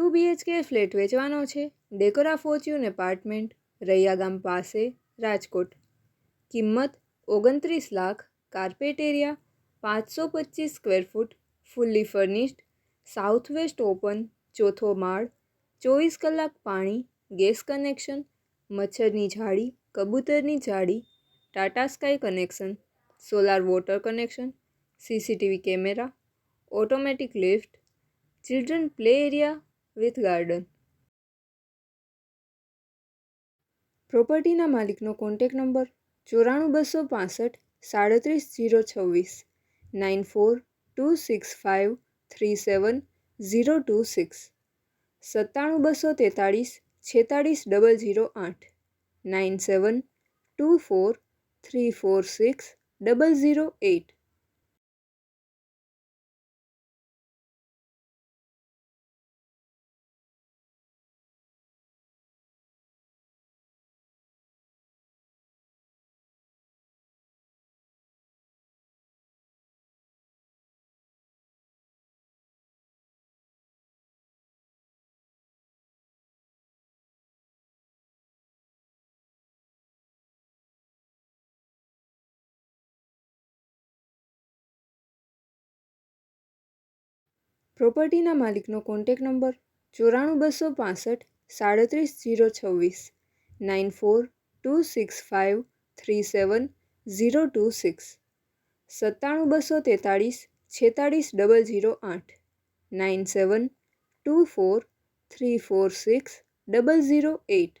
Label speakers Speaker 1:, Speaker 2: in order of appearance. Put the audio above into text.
Speaker 1: Two BHK flat વેચવાનો છે, Decora Fortune apartment, Raiya ગામ પાસે, રાજકોટ. કિંમત ઓગણત્રીસ લાખ, કાર્પેટ એરિયા પાંચસો પચીસ square feet, fully furnished, south west open, ચોથો માળ, ચોવીસ કલાક પાણી, ગેસ કનેક્શન, મચ્છરની જાળી, કબૂતરની જાળી, Tata sky connection, solar water connection, CCTV camera, automatic lift, children play area with garden. પ્રોપર્ટીના માલિકનો કોન્ટેક નંબર ચોરાણું બસો પાસઠ સાડત્રીસ જીરો છવ્વીસ nine four two six five three seven zero two six સત્તાણું બસો તેતાળીસ છેતાળીસ ડબલ ઝીરો આઠ nine seven two four three four six double zero eight પ્રોપર્ટીના માલિકનો કોન્ટેક નંબર ચોરાણું બસો પાસઠ સાડત્રીસ જીરો છવ્વીસ, nine four two six five three seven zero two six, સત્તાણું બસો તેતાળીસ છેતાળીસ ડબલ ઝીરો આઠ, nine seven two four three four six double zero eight